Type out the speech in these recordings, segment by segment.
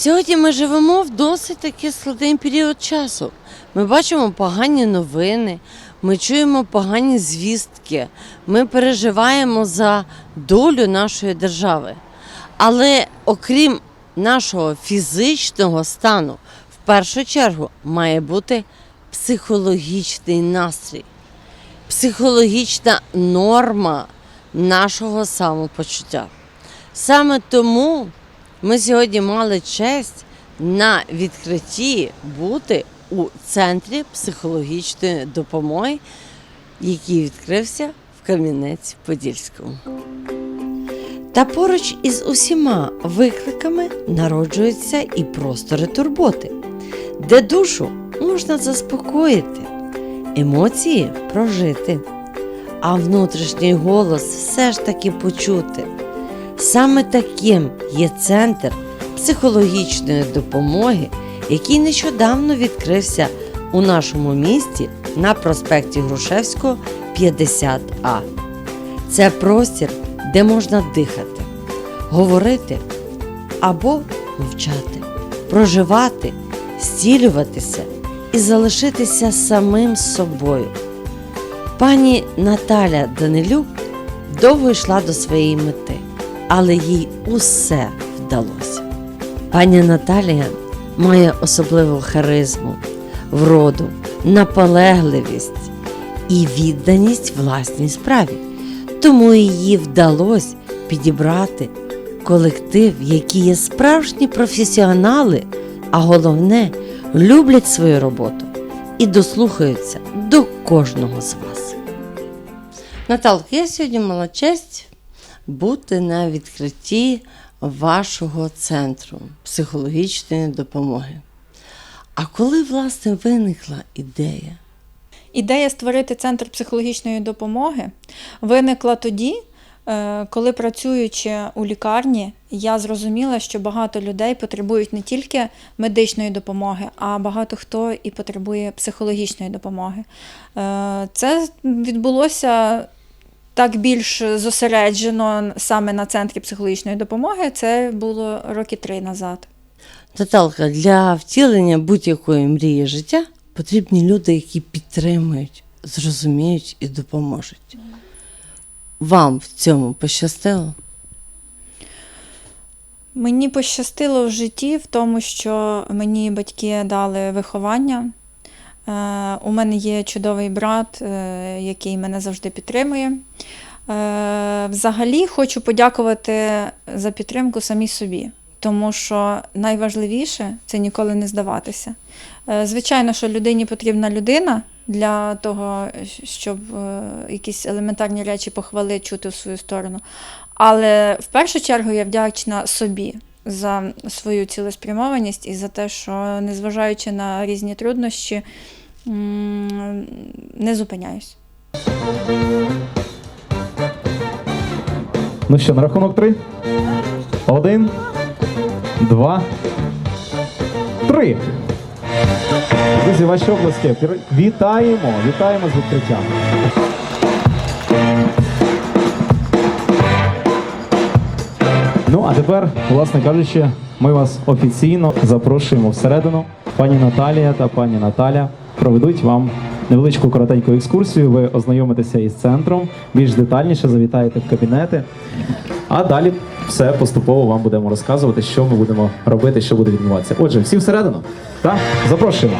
Сьогодні ми живемо в досить таки складний період часу. Ми бачимо погані новини, ми чуємо погані звістки, ми переживаємо за долю нашої держави. Але окрім нашого фізичного стану, в першу чергу має бути психологічний настрій, психологічна норма нашого самопочуття. Саме тому ми сьогодні мали честь на відкритті бути у центрі психологічної допомоги, який відкрився в Кам'янець-Подільському. Та поруч із усіма викликами народжуються і простори турботи, де душу можна заспокоїти, емоції прожити, а внутрішній голос все ж таки почути. Саме таким є центр психологічної допомоги, який нещодавно відкрився у нашому місті на проспекті Грушевського 50А. Це простір, де можна дихати, говорити або мовчати, проживати, зцілюватися і залишитися самим собою. Пані Наталя Данилюк довго йшла до своєї мети, але їй усе вдалося. Пані Наталія має особливу харизму, вроду, наполегливість і відданість власній справі. Тому їй вдалося підібрати колектив, які є справжні професіонали, а головне люблять свою роботу і дослухаються до кожного з вас. Наталка, я сьогодні мала честь бути на відкритті вашого центру психологічної допомоги. А коли власне виникла ідея? Ідея створити центр психологічної допомоги виникла тоді, е, коли працюючи у лікарні, я зрозуміла, що багато людей потребують не тільки медичної допомоги, а багато хто і потребує психологічної допомоги. Е, Це відбулося так більш зосереджено саме на центрі психологічної допомоги. Це було роки три назад. Наталка, для втілення будь-якої мрії життя потрібні люди, які підтримують, зрозуміють і допоможуть. Вам в цьому пощастило? Мені пощастило в житті в тому, що мені батьки дали виховання. Е, У мене є чудовий брат, е, який мене завжди підтримує. Е, Взагалі хочу подякувати за підтримку самій собі, тому що найважливіше це ніколи не здаватися. Звичайно, що людині потрібна людина для того, щоб якісь елементарні речі похвали чути в свою сторону. Але в першу чергу я вдячна собі за свою цілеспрямованість і за те, що, незважаючи на різні труднощі, не зупиняюсь. Ну що, на рахунок три? Один, два, три. Друзі, ваші обласки. Вітаємо! Вітаємо з відкриттям. Ну, а тепер, власне кажучи, ми вас офіційно запрошуємо всередину. Пані Наталія та пані Наталя проведуть вам невеличку коротеньку екскурсію. Ви ознайомитеся із центром, більш детальніше завітаєте в кабінети. А далі все поступово вам будемо розказувати, що ми будемо робити, що буде відбуватися. Отже, всі всередину. Так, запрошуємо.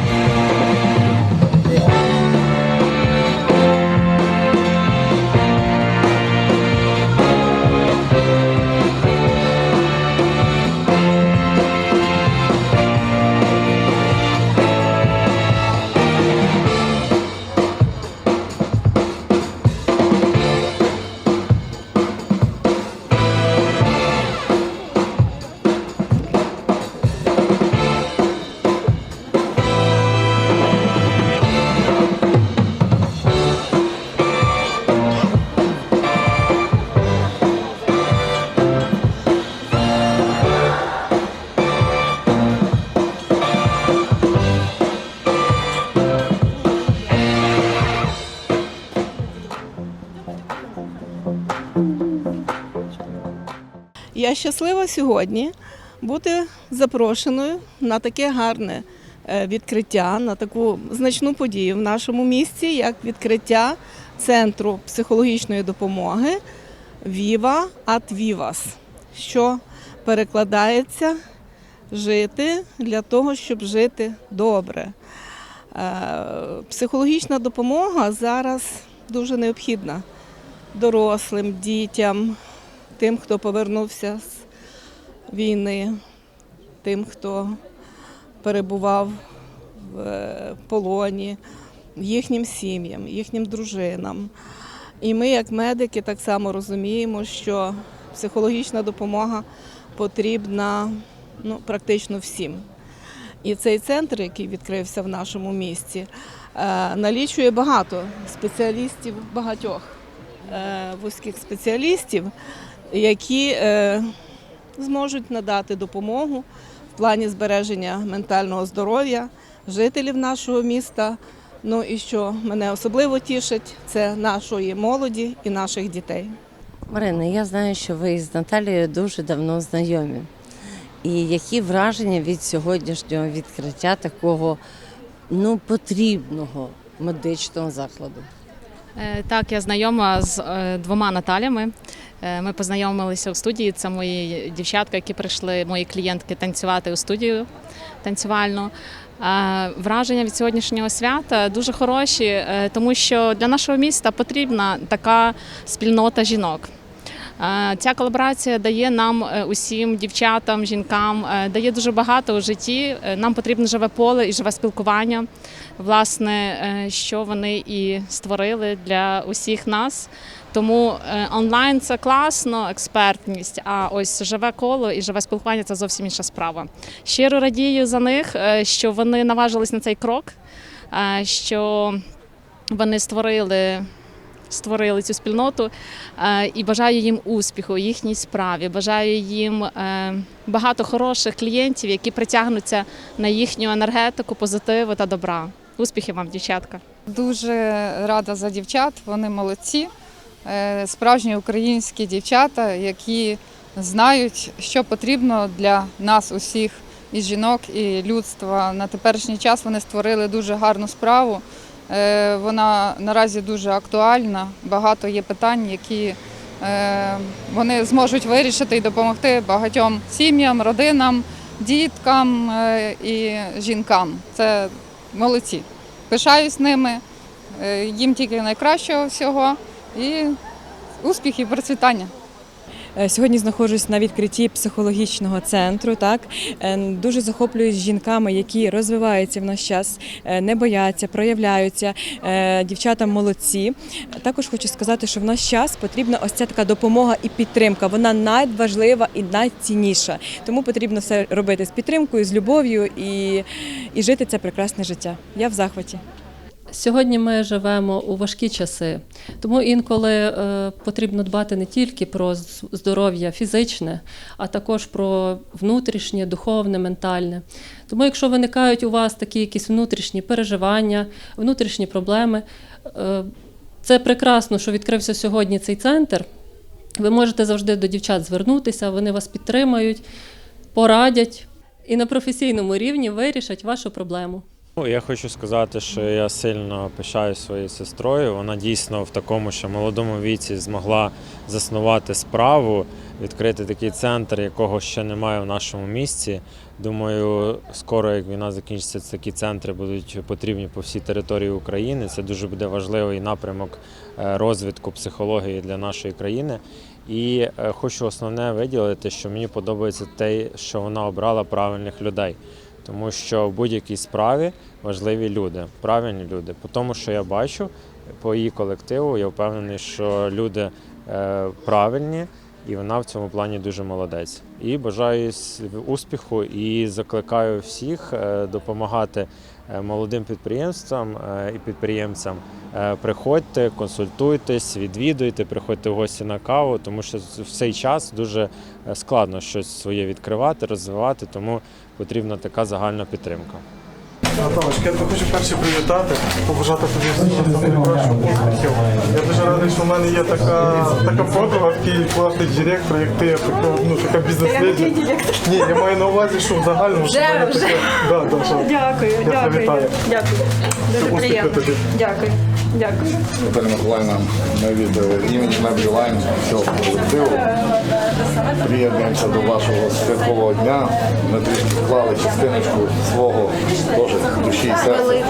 Щаслива сьогодні, бути запрошеною на таке гарне е, відкриття, на таку значну подію в нашому місті, як відкриття центру психологічної допомоги Viva at Vivas, що перекладається жити для того, щоб жити добре. Е, Психологічна допомога зараз дуже необхідна дорослим, дітям, тим, хто повернувся з війни, тим, хто перебував в е, полоні, їхнім сім'ям, їхнім дружинам. І ми, як медики, так само розуміємо, що психологічна допомога потрібна ну, практично всім. І цей центр, який відкрився в нашому місті, е, налічує багато спеціалістів, багатьох е, вузьких спеціалістів, які е, зможуть надати допомогу в плані збереження ментального здоров'я жителів нашого міста. Ну і що мене особливо тішить, це нашої молоді і наших дітей. Марина, я знаю, що ви із Наталією дуже давно знайомі. І які враження від сьогоднішнього відкриття такого ну, потрібного медичного закладу? Е, Так, я знайома з е, двома Наталями. Е, Ми познайомилися у студії. Це мої дівчатка, які прийшли, мої клієнтки танцювати у студію танцювальну. Враження від сьогоднішнього свята дуже хороші, тому що для нашого міста потрібна така спільнота жінок. Е, Ця колаборація дає нам е, усім дівчатам, жінкам, е, дає дуже багато у житті. Нам потрібно живе поле і живе спілкування. Власне, що вони і створили для усіх нас. Тому онлайн це класно, експертність. А ось живе коло і живе спілкування це зовсім інша справа. Щиро радію за них, що вони наважились на цей крок, що вони створили створили цю спільноту е, і бажаю їм успіху у їхній справі. Бажаю їм е, багато хороших клієнтів, які притягнуться на їхню енергетику, позитиву та добра. Успіхів вам, дівчатка! Дуже рада за дівчат, вони молодці, Е, справжні українські дівчата, які знають, що потрібно для нас, усіх, і жінок, і людства. На теперішній час вони створили дуже гарну справу. Е, Вона наразі дуже актуальна. Багато є питань, які е, вони зможуть вирішити і допомогти багатьом сім'ям, родинам, діткам е, і жінкам. Це молодці. Пишаюсь ними. Їм тільки найкращого всього і успіхів, процвітання. Е, Сьогодні знаходжусь на відкритті психологічного центру. Так Е, дуже захоплююсь жінками, які розвиваються в наш час, е, не бояться, проявляються. Дівчата молодці. Також хочу сказати, що в наш час потрібна ось ця така допомога і підтримка. Вона надважлива і найцінніша. Тому потрібно все робити з підтримкою, з любов'ю і, і жити це прекрасне життя. Я в захваті. Сьогодні ми живемо у важкі часи, тому інколи е, потрібно дбати не тільки про здоров'я фізичне, а також про внутрішнє, духовне, ментальне. Тому, якщо виникають у вас такі якісь внутрішні переживання, внутрішні проблеми, е, це прекрасно, що відкрився сьогодні цей центр. Ви можете завжди до дівчат звернутися, вони вас підтримають, порадять і на професійному рівні вирішать вашу проблему. Ну, Я хочу сказати, що я сильно пишаю своєю сестрою. Вона дійсно в такому ще молодому віці змогла заснувати справу, відкрити такий центр, якого ще немає в нашому місті. Думаю, скоро, як війна закінчиться, такі центри будуть потрібні по всій території України. Це дуже буде важливий напрямок е, розвитку психології для нашої країни. І е, хочу основне виділити, що мені подобається те, що вона обрала правильних людей. Тому що в будь-якій справі важливі люди, правильні люди. По тому, що я бачу по її колективу, я впевнений, що люди е, правильні, і вона в цьому плані дуже молодець. І бажаю успіху і закликаю всіх е, допомагати молодим підприємствам е, і підприємцям. Е, Приходьте, консультуйтесь, відвідуйте, приходьте в гості на каву, тому що в цей час дуже е, складно щось своє відкривати, розвивати, тому потрібна така загальна підтримка. Наталочка, я хочу перше привітати, побажати тобі найкращого успіхів. Я дуже радий, що в мене є така, така подруга, такий класний директор, як ти, така, ну, така бізнес-леді. Ні, я маю на увазі, що в загальному, що в мене таке. Да, да, що Дякую, я тебе вітаю. Дякую. Дуже приємно. тобі. Дякую. Дякую. Наталя Миколаївна, ми від е, імені Меблі Лайн цього колективу приєднуємося до вашого святкового дня. Ми трішки вклали частиночку свого теж душі і серця.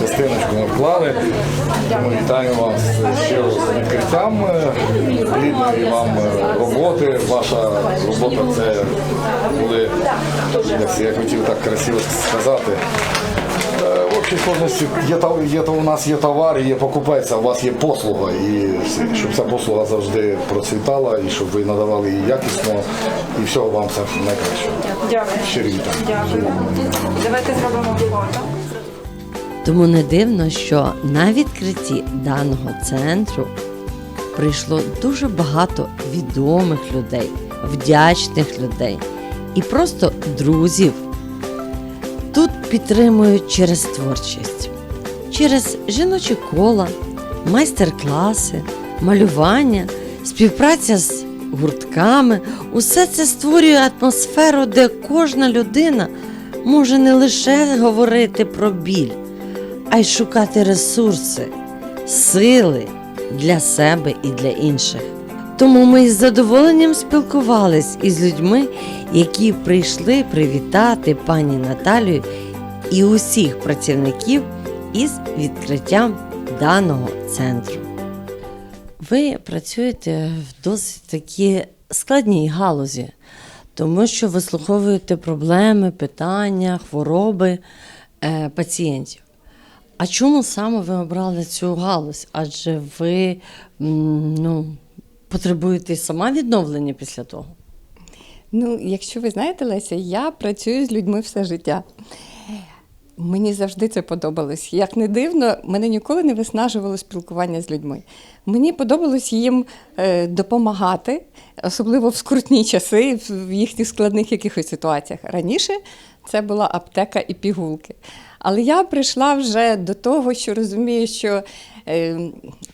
Частиночку ми вклали. Тому вітаємо вас щиро з відкриттям е, плідної вам е, роботи. Ваша робота це були, як я хотів так красиво сказати. В общій сложності є, та- є, та- у нас є товар, є покупець, а у вас є послуга. І щоб ця послуга завжди процвітала, і щоб ви надавали її якісно, і всього вам все найкращого. Дякую. Щирі. Дякую. Давайте зробимо фото. Тому не дивно, що на відкритті даного центру прийшло дуже багато відомих людей, вдячних людей і просто друзів. Підтримують через творчість, через жіночі кола, майстер-класи, малювання, співпраця з гуртками. Усе це створює атмосферу, де кожна людина може не лише говорити про біль, а й шукати ресурси, сили для себе і для інших. Тому ми із задоволенням спілкувались із людьми, які прийшли привітати пані Наталію і усіх працівників із відкриттям даного центру. Ви працюєте в досить такій складній галузі, тому що вислуховуєте проблеми, питання, хвороби е, пацієнтів. А чому саме ви обрали цю галузь? Адже ви ну, потребуєте сама відновлення після того? Ну, якщо ви знаєте, Леся, я працюю з людьми все життя. Мені завжди це подобалось. Як не дивно, мене ніколи не виснажувало спілкування з людьми. Мені подобалось їм е, допомагати, особливо в скрутні часи, в їхніх складних якихось ситуаціях. Раніше це була аптека і пігулки. Але я прийшла вже до того, що розумію, що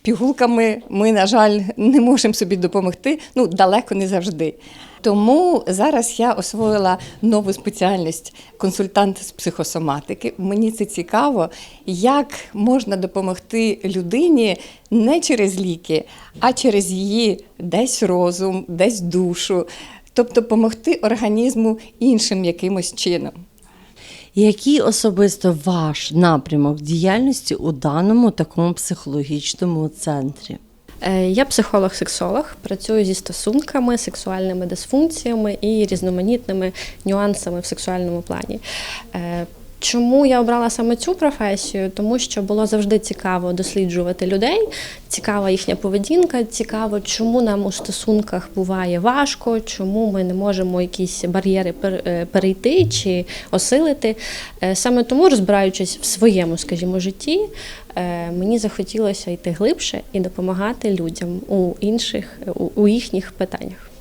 пігулками ми, на жаль, не можемо собі допомогти, ну, далеко не завжди. Тому зараз я освоїла нову спеціальність консультант з психосоматики. Мені це цікаво, як можна допомогти людині не через ліки, а через її десь розум, десь душу, тобто допомогти організму іншим якимось чином. Який особисто ваш напрямок діяльності у даному такому психологічному центрі? Е, Я психолог-сексолог, працюю зі стосунками, сексуальними дисфункціями і різноманітними нюансами в сексуальному плані. Чому я обрала саме цю професію? Тому що було завжди цікаво досліджувати людей, цікава їхня поведінка, цікаво, чому нам у стосунках буває важко, чому ми не можемо якісь бар'єри е, перейти чи осилити. Е, Саме тому, розбираючись в своєму, скажімо, житті, е, мені захотілося йти глибше і допомагати людям у інших у їхніх питаннях.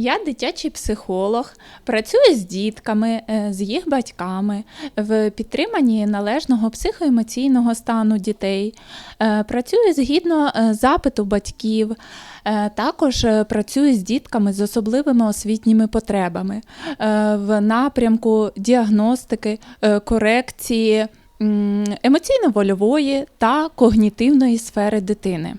Я дитячий психолог, працюю з дітками, е, з їх батьками в підтриманні належного психоемоційного стану дітей. Е, Працюю згідно е, запиту батьків. Також працюю з дітками з особливими освітніми потребами в напрямку діагностики, корекції емоційно-вольової та когнітивної сфери дитини.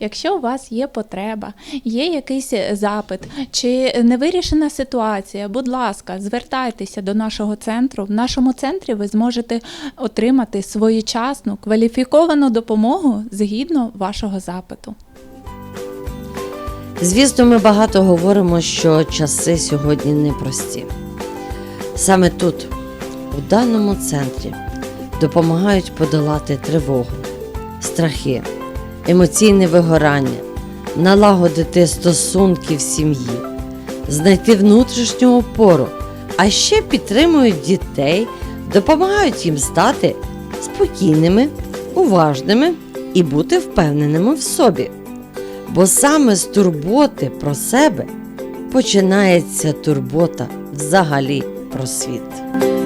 Якщо у вас є потреба, є якийсь запит чи невирішена ситуація, будь ласка, звертайтеся до нашого центру. В нашому центрі ви зможете отримати своєчасну кваліфіковану допомогу згідно вашого запиту. Звісно, ми багато говоримо, що часи сьогодні непрості. Саме тут, у даному центрі, допомагають подолати тривогу, страхи, емоційне вигорання, налагодити стосунки в сім'ї, знайти внутрішню опору, а ще підтримують дітей, допомагають їм стати спокійними, уважними і бути впевненими в собі. Бо саме з турботи про себе починається турбота взагалі про світ.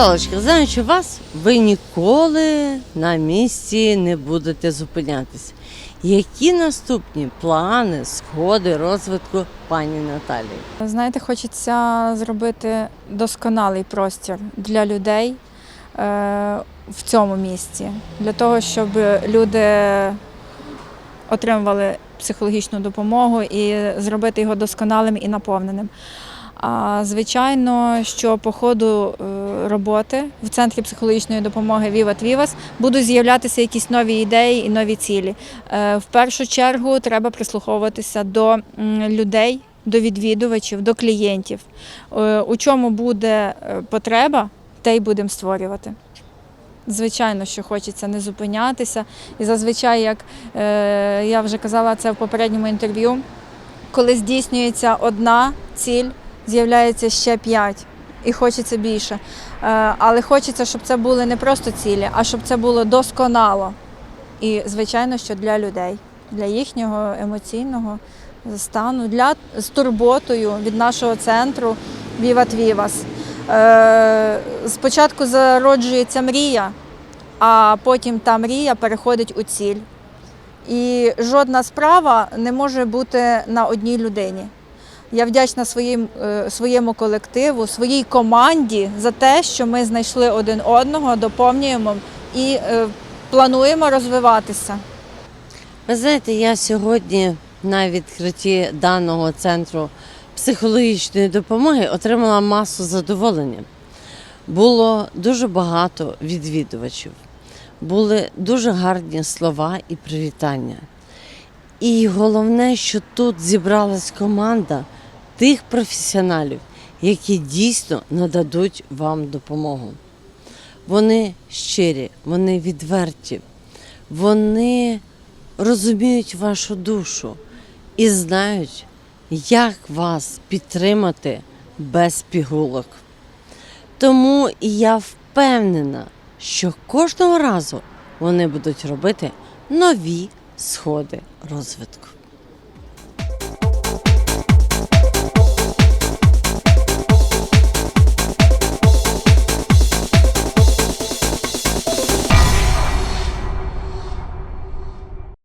Наталочка, знаючи вас, ви ніколи на місці не будете зупинятися. Які наступні плани, сходи розвитку пані Наталії? Знаєте, хочеться зробити досконалий простір для людей е, в цьому місці, для того, щоб люди отримували психологічну допомогу і зробити його досконалим і наповненим. А звичайно, що по ходу е, роботи в центрі психологічної допомоги Віват Вівас будуть з'являтися якісь нові ідеї і нові цілі. Е, В першу чергу треба прислуховуватися до людей, до відвідувачів, до клієнтів. Е, У чому буде потреба, те й будемо створювати. Звичайно, що хочеться не зупинятися. І зазвичай, як я вже казала це в попередньому інтерв'ю, коли здійснюється одна ціль, з'являється ще п'ять і хочеться більше. Е, але хочеться, щоб це були не просто цілі, а щоб це було досконало. І, звичайно, що для людей, для їхнього емоційного стану, для з турботою від нашого центру Віват Вівас. Е, спочатку зароджується мрія, а потім та мрія переходить у ціль. І жодна справа не може бути на одній людині. Я вдячна своїм, е, своєму колективу, своїй команді за те, що ми знайшли один одного, доповнюємо і е, плануємо розвиватися. Ви знаєте, я сьогодні на відкритті даного центру психологічної допомоги отримала масу задоволення. Було дуже багато відвідувачів, були дуже гарні слова і привітання. І головне, що тут зібралась команда тих професіоналів, які дійсно нададуть вам допомогу. Вони щирі, вони відверті, вони розуміють вашу душу і знають, як вас підтримати без пігулок. Тому я впевнена, що кожного разу вони будуть робити нові сходи розвитку.